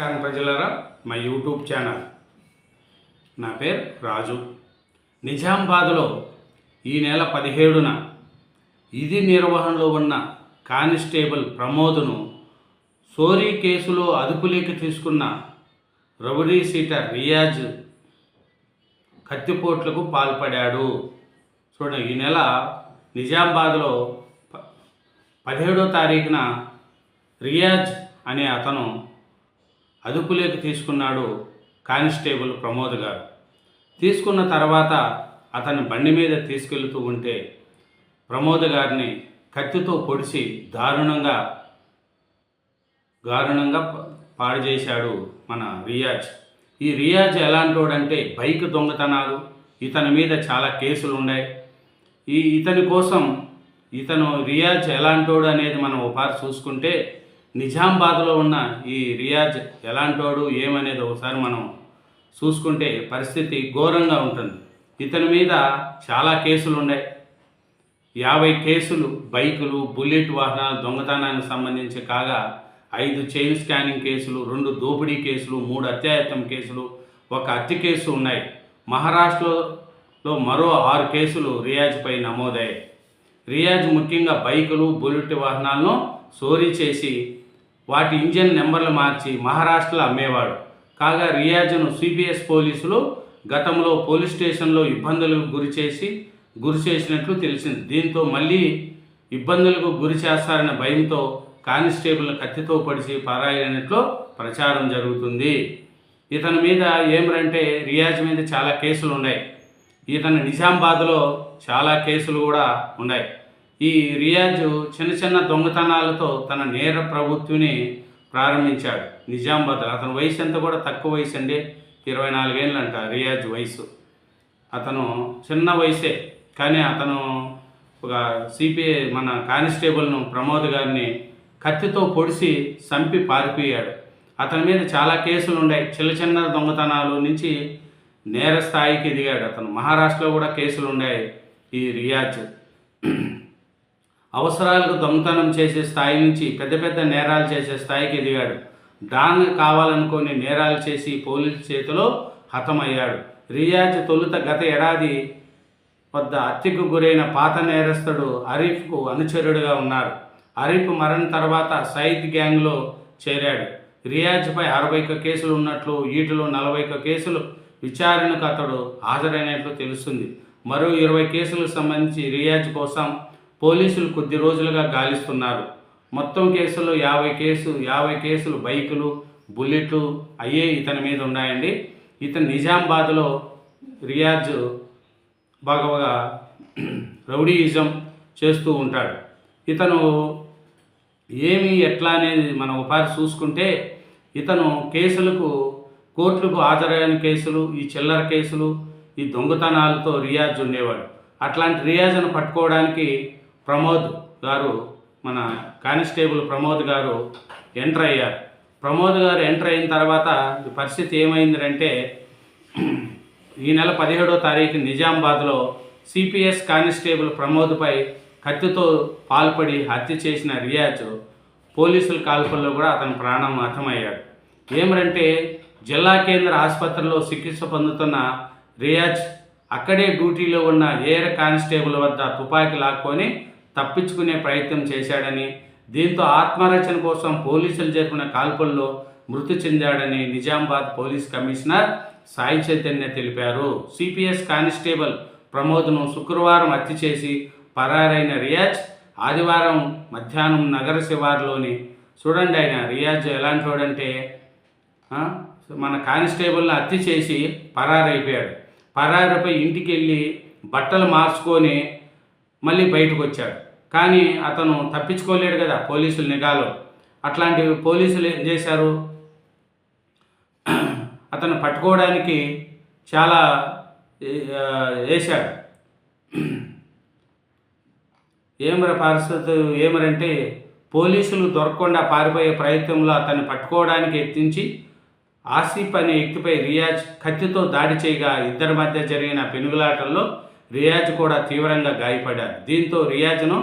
నమస్కారం ప్రజలారా మా యూట్యూబ్ ఛానల్. నా పేరు రాజు. నిజామాబాద్లో ఈ నెల పదిహేడున ఇది నిర్వహణలో ఉన్న కానిస్టేబుల్ ప్రమోద్ను సోరీ కేసులో అదుపులోకి తీసుకున్న రౌడీ సీటర్ రియాజ్ కత్తిపోట్లకు పాల్పడాడు. చూడండి ఈ నెల నిజామాబాద్లో ప- పదిహేడో తారీఖున రియాజ్ అనే అతను అదుపులోకి తీసుకున్నాడు కానిస్టేబుల్ ప్రమోద్ గారు. తీసుకున్న తర్వాత అతని బండి మీద తీసుకెళ్తూ ఉంటే ప్రమోద్ గారిని కత్తితో పొడిచి దారుణంగా దారుణంగా పాడు చేశాడు మన రియాజ్. ఈ రియాజ్ ఎలాంటోడంటే బైక్ దొంగతనాలు ఇతని మీద చాలా కేసులు ఉన్నాయి. ఈ ఇతని కోసం ఇతను రియాజ్ ఎలాంటోడు అనేది మనం ఒకసారి చూసుకుంటే నిజామాబాద్లో ఉన్న ఈ రియాజ్ ఎలాంటోడు ఏమనేది ఒకసారి మనం చూసుకుంటే పరిస్థితి ఘోరంగా ఉంటుంది. ఇతని మీద చాలా కేసులు ఉన్నాయి యాభై కేసులు బైకులు బుల్లెట్ వాహనాలు దొంగతనానికి సంబంధించి కాగా ఐదు చైన్ స్కానింగ్ కేసులు రెండు దోపిడీ కేసులు మూడు అత్యాయత్నం కేసులు ఒక హత్య కేసు ఉన్నాయి. మహారాష్ట్రలో మరో ఆరు కేసులు రియాజ్పై నమోదయ్యాయి. రియాజ్ ముఖ్యంగా బైకులు బుల్లెట్ వాహనాలను చోరీ చేసి వాటి ఇంజన్ నెంబర్లు మార్చి మహారాష్ట్రలో అమ్మేవాడు. కాగా రియాజ్ను సిబిఎస్ పోలీసులు గతంలో పోలీస్ స్టేషన్లో ఇబ్బందులకు గురి చేసి గురి చేసినట్లు తెలిసింది. దీంతో మళ్ళీ ఇబ్బందులకు గురి చేస్తారనే భయంతో కానిస్టేబుల్ కత్తితో పడిచి పారాయనట్లు ప్రచారం జరుగుతుంది. ఇతని మీద ఏమిరంటే రియాజ్ మీద చాలా కేసులు ఉన్నాయి ఇతను నిజామాబాద్లో చాలా కేసులు కూడా ఉన్నాయి. ఈ రియాజు చిన్న చిన్న దొంగతనాలతో తన నేర ప్రభుత్వని ప్రారంభించాడు. నిజామాబాద్ అతని వయసు ఎంత కూడా తక్కువ వయసు అండి. ఇరవై నాలుగేళ్ళు అంట రియాజ్ వయసు. అతను చిన్న వయసే. కానీ అతను ఒక సిపిఐ మన కానిస్టేబుల్ను ప్రమోద్ గారిని కత్తితో పొడిచి చంపి పారిపోయాడు. అతని మీద చాలా కేసులు ఉన్నాయి చిన్న చిన్న దొంగతనాలు నుంచి నేర స్థాయికి ఎదిగాడు అతను. మహారాష్ట్రలో కూడా కేసులు ఉన్నాయి ఈ రియాజ్. అవసరాలకు దొంగతనం చేసే స్థాయి నుంచి పెద్ద పెద్ద నేరాలు చేసే స్థాయికి ఎదిగాడు. డాన్ కావాలనుకొని నేరాలు చేసి పోలీసు చేతిలో హతమయ్యాడు. రియాజ్ తొలుత గత ఏడాది వద్ద హత్యకు గురైన పాత నేరస్తుడు అరీఫ్కు అనుచరుడుగా ఉన్నారు. అరీఫ్ మరణం తర్వాత సైద్ గ్యాంగ్లో చేరాడు. రియాజ్పై అరవై ఒక్క కేసులు ఉన్నట్లు వీటిలో నలభై ఒక్క కేసులు విచారణకు అతడు హాజరైనట్లు తెలుస్తుంది. మరో ఇరవై కేసులకు సంబంధించి రియాజ్ కోసం పోలీసులు కొద్ది రోజులుగా గాలిస్తున్నారు. మొత్తం కేసులు యాభై కేసు యాభై కేసులు బైకులు బుల్లెట్లు అయ్యే ఇతని మీద ఉన్నాయండి. ఇతను నిజామాబాద్లో రియాజ్ బాగా బాగా రౌడీయిజం చేస్తూ ఉంటాడు. ఇతను ఏమి ఎట్లా అనేది మనం ఒకసారి చూసుకుంటే ఇతను కేసులకు కోర్టులకు హాజరైన కేసులు ఈ చిల్లర కేసులు ఈ దొంగతనాలతో రియాజ్ ఉండేవాడు. అట్లాంటి రియాజ్ను పట్టుకోవడానికి ప్రమోద్ గారు మన కానిస్టేబుల్ ప్రమోద్ గారు ఎంటర్ అయ్యారు. ప్రమోద్ గారు ఎంటర్ అయిన తర్వాత పరిస్థితి ఏమైందంటే ఈ నెల పదిహేడో తారీఖు నిజామాబాద్లో సిపిఎస్ కానిస్టేబుల్ ప్రమోద్పై కత్తితో పాల్పడి హత్య చేసిన రియాజ్ పోలీసుల కాల్పుల్లో కూడా అతని ప్రాణం అర్థమయ్యాడు ఏమిటంటే జిల్లా కేంద్ర ఆసుపత్రిలో చికిత్స పొందుతున్న రియాజ్ అక్కడే డ్యూటీలో ఉన్న ఏర్ కానిస్టేబుల్ వద్ద తుపాకీ లాక్కొని తప్పించుకునే ప్రయత్నం చేశాడని దీంతో ఆత్మరక్షణ కోసం పోలీసులు జరిపిన కాల్పుల్లో మృతి చెందాడని నిజామాబాద్ పోలీస్ కమిషనర్ సాయి చైతన్య తెలిపారు. సిపిఎస్ కానిస్టేబుల్ ప్రమోద్ను శుక్రవారం హత్య చేసి పరారైన రియాజ్ ఆదివారం మధ్యాహ్నం నగర శివారులోని చూడండి ఆయన రియాజ్ ఎలాంటి వాడంటే మన కానిస్టేబుల్ని హత్య చేసి పరారైపోయాడు. పరారైపోయి ఇంటికి వెళ్ళి బట్టలు మార్చుకొని మళ్ళీ బయటకు వచ్చాడు. కానీ అతను తప్పించుకోలేడు కదా పోలీసుల నిఘాలో. అట్లాంటి పోలీసులు ఏం చేశారు? అతను పట్టుకోవడానికి చాలా వేశాడు ఏమర పరిస్థితి? ఏమరంటే పోలీసులు దొరకకుండా పారిపోయే ప్రయత్నంలో అతన్ని పట్టుకోవడానికి యత్నించి ఆసిఫ్ అనే వ్యక్తిపై రియాజ్ కత్తితో దాడి చేయగా ఇద్దరి మధ్య జరిగిన పెనుగులాటల్లో రియాజ్ కూడా తీవ్రంగా గాయపడ్డారు. దీంతో రియాజ్ను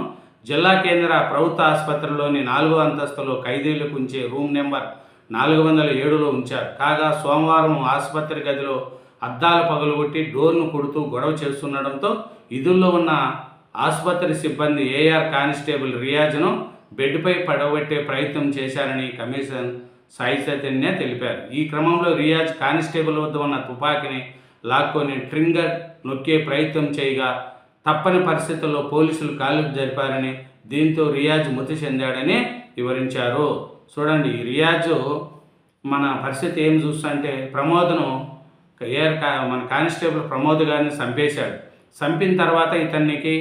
జిల్లా కేంద్ర ప్రభుత్వ ఆసుపత్రిలోని నాలుగో అంతస్తులో ఖైదీలకు ఉంచే రూమ్ నెంబర్ నాలుగు వందల ఏడులో ఉంచారు. కాగా సోమవారం ఆసుపత్రి గదిలో అద్దాలు పగలగొట్టి డోర్ను కొడుతూ గొడవ చేస్తుండడంతో ఇదుల్లో ఉన్న ఆసుపత్రి సిబ్బంది ఏఆర్ కానిస్టేబుల్ రియాజ్ను బెడ్పై పడగొట్టే ప్రయత్నం చేశారని కమిషన్ సాయి చైతన్య తెలిపారు. ఈ క్రమంలో రియాజ్ కానిస్టేబుల్ వద్ద ఉన్న తుపాకీని లాక్కొని ట్రింగర్ నొక్కే ప్రయత్నం చేయగా తప్పని పరిస్థితుల్లో పోలీసులు కాల్పు జరిపారని దీంతో రియాజ్ మృతి చెందాడని వివరించారు. చూడండి రియాజ్ మన పరిస్థితి ఏం చూస్తుంటే ప్రమోద్ను ఏఆర్ కా మన కానిస్టేబుల్ ప్రమోద్ గారిని చంపేశాడు. చంపిన తర్వాత ఇతనికి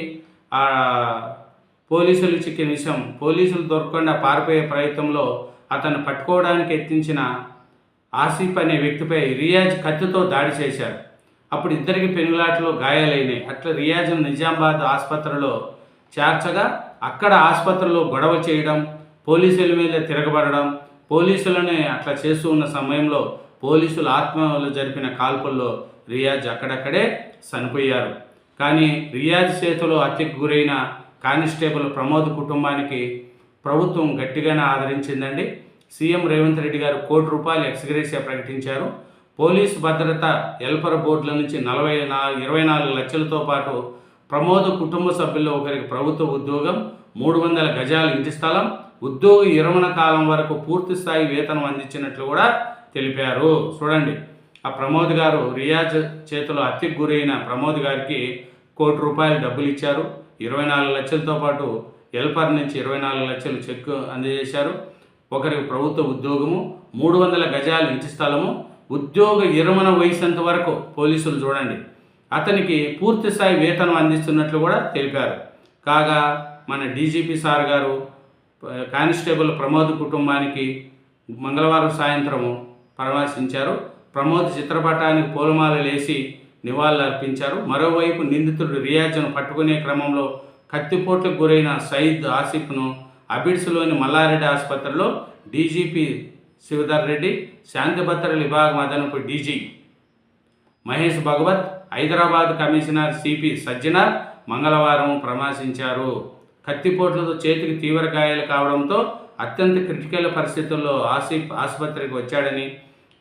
పోలీసులు చిక్కిన విషయం పోలీసులు దొరకకుండా పారిపోయే ప్రయత్నంలో అతను పట్టుకోవడానికి ఎత్తించిన ఆసిఫ్ అనే వ్యక్తిపై రియాజ్ కత్తితో దాడి చేశారు. అప్పుడు ఇద్దరికి పెనుగులాటలో గాయాలైనాయి. అట్లా రియాజం నిజామాబాద్ ఆసుపత్రిలో చేర్చగా అక్కడ ఆసుపత్రిలో గొడవ చేయడం పోలీసుల మీద తిరగబడడం పోలీసులని అట్లా చేస్తూ ఉన్న సమయంలో పోలీసులు ఆత్మహత్యలు జరిపిన కాల్పుల్లో రియాజ్ అక్కడక్కడే చనిపోయారు కానీ రియాజ్ చేతిలో హత్యకు గురైన కానిస్టేబుల్ ప్రమోద్ కుటుంబానికి ప్రభుత్వం గట్టిగానే ఆదరించిందండి. సీఎం రేవంత్ రెడ్డి గారు కోటి రూపాయలు ఎక్స్గ్రేషియా ప్రకటించారు. పోలీసు భద్రత ఎల్పర్ బోర్డుల నుంచి నలభై నాలుగు ఇరవై నాలుగు లక్షలతో పాటు ప్రమోద్ కుటుంబ సభ్యుల్లో ఒకరికి ప్రభుత్వ ఉద్యోగం మూడు వందల గజాల ఇంటి స్థలం ఉద్యోగ విరమణ కాలం వరకు పూర్తి స్థాయి వేతనం అందించినట్లు కూడా తెలిపారు. చూడండి ఆ ప్రమోద్ గారు రియాజ్ చేతిలో హత్యకు గురైన ప్రమోద్ గారికి కోటి రూపాయలు డబ్బులు ఇచ్చారు. ఇరవై నాలుగు లక్షలతో పాటు ఎల్పర్ నుంచి ఇరవై నాలుగు లక్షలు చెక్ అందజేశారు. ఒకరికి ప్రభుత్వ ఉద్యోగము మూడు వందల గజాల ఇంటి స్థలము ఉద్యోగ విరమణ వయసంత వరకు పోలీసులు చూడండి. అతనికి పూర్తి స్థాయి వేతనం అందిస్తున్నట్లు కూడా తెలిపారు. కాగా మన డీజీపీ సార్ గారు కానిస్టేబుల్ ప్రమోద్ కుటుంబానికి మంగళవారం సాయంత్రము పరామర్శించారు. ప్రమోద్ చిత్రపటానికి పూలమాలలు వేసి నివాళులు అర్పించారు మరోవైపు నిందితుడు రియాజ్ను పట్టుకునే క్రమంలో కత్తిపోట్లకు గురైన సయీద్ ఆసిఫ్ను అబిడ్స్లోని మల్లారెడ్డి ఆసుపత్రిలో డీజీపీ శివధర్ రెడ్డి శాంతి భద్రతల విభాగం అదనపు DG. Mahesh Bhagwat Hyderabad commissioner CP Sajjanar మంగళవారం ప్రమాశించారు. కత్తిపోట్లతో చేతికి తీవ్ర గాయాలు కావడంతో అత్యంత క్రిటికల్ పరిస్థితుల్లో ఆసిఫ్ ఆసుపత్రికి వచ్చాడని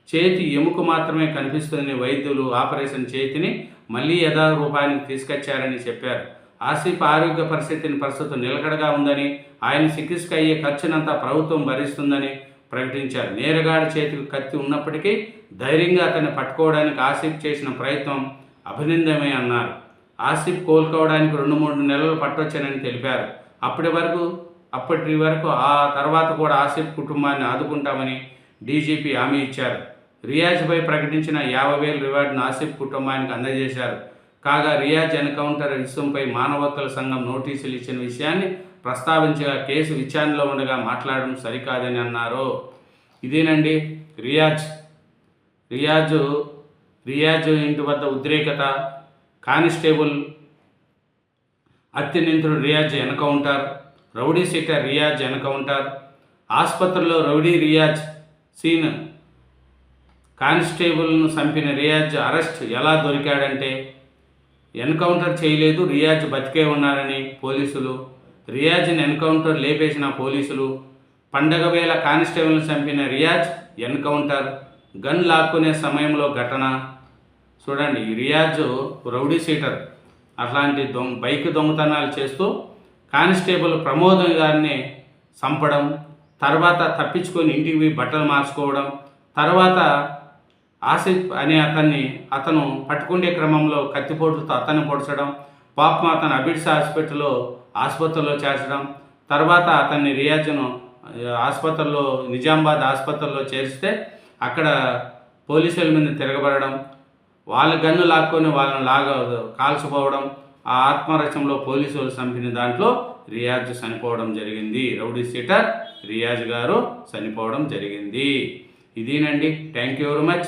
చేతి ఎముక మాత్రమే కనిపిస్తుందని వైద్యులు ఆపరేషన్ చేతిని మళ్ళీ యథారూపానికి తీసుకొచ్చారని చెప్పారు. ఆసిఫ్ ఆరోగ్య పరిస్థితిని ప్రస్తుతం నిలకడగా ఉందని ఆయన చికిత్సకు అయ్యే ఖర్చునంతా ప్రభుత్వం భరిస్తుందని ప్రకటించారు. నేరగాడి చేతికి కత్తి ఉన్నప్పటికీ ధైర్యంగా అతన్ని పట్టుకోవడానికి ఆసిఫ్ చేసిన ప్రయత్నం అభినందమే అన్నారు. ఆసిఫ్ కోలుకోవడానికి రెండు మూడు నెలలు పట్టొచ్చానని తెలిపారు. అప్పటి వరకు అప్పటి వరకు ఆ తర్వాత కూడా ఆసిఫ్ కుటుంబాన్ని ఆదుకుంటామని డీజీపీ హామీ ఇచ్చారు. రియాజ్పై ప్రకటించిన యాభై వేల రివార్డును ఆసిఫ్ కుటుంబానికి అందజేశారు. కాగా రియాజ్ ఎన్కౌంటర్ విషయంపై మానవ హక్కుల సంఘం నోటీసులు ఇచ్చిన విషయాన్ని ప్రస్తావించగా కేసు విచారణలో ఉండగా మాట్లాడడం సరికాదని అన్నారు. ఇదేనండి? రియాజ్. రియాజు రియాజ్ ఇంటి వద్ద ఉద్రేకత. Constable అత్యనింతుడు Riyaz encounter. Rowdy sheeter Riyaz encounter. ఆసుపత్రిలో రౌడీ రియాజ్ సీన్. కానిస్టేబుల్ను చంపిన రియాజ్ అరెస్ట్ ఎలా దొరికాడంటే ఎన్కౌంటర్ చేయలేదు రియాజ్ బతికే ఉన్నారని పోలీసులు. రియాజ్ని ఎన్కౌంటర్ లేపేసిన పోలీసులు. పండగ వేళ కానిస్టేబుల్ చంపిన రియాజ్ ఎన్కౌంటర్. గన్ లాక్కునే సమయంలో ఘటన. చూడండి రియాజ్ రౌడీ సీటర్. అట్లాంటి దొంగ బైక్ దొంగతనాలు చేస్తూ కానిస్టేబుల్ ప్రమోద్ గారిని చంపడం తర్వాత తప్పించుకొని ఇంటికి పోయి బట్టలు మార్చుకోవడం తర్వాత ఆసిఫ్ అనే అతన్ని అతను పట్టుకునే క్రమంలో కత్తిపోటుతో అతన్ని పొడచడం పాపం అతను అబిడ్స్ హాస్పిటల్లో ఆసుపత్రిలో చేర్చడం తర్వాత అతన్ని రియాజ్ను ఆసుపత్రిలో నిజామాబాద్ ఆసుపత్రిలో చేరిస్తే అక్కడ పోలీసుల మీద తిరగబడడం వాళ్ళ గన్ను లాక్కొని వాళ్ళని లాగా కాల్చిపోవడం ఆ ఆత్మరక్షంలో పోలీసులు చంపిన దాంట్లో రియాజ్ చనిపోవడం జరిగింది. రౌడీ సీటర్ రియాజ్ గారు చనిపోవడం జరిగింది. ఇదేనండి. Thank you very much.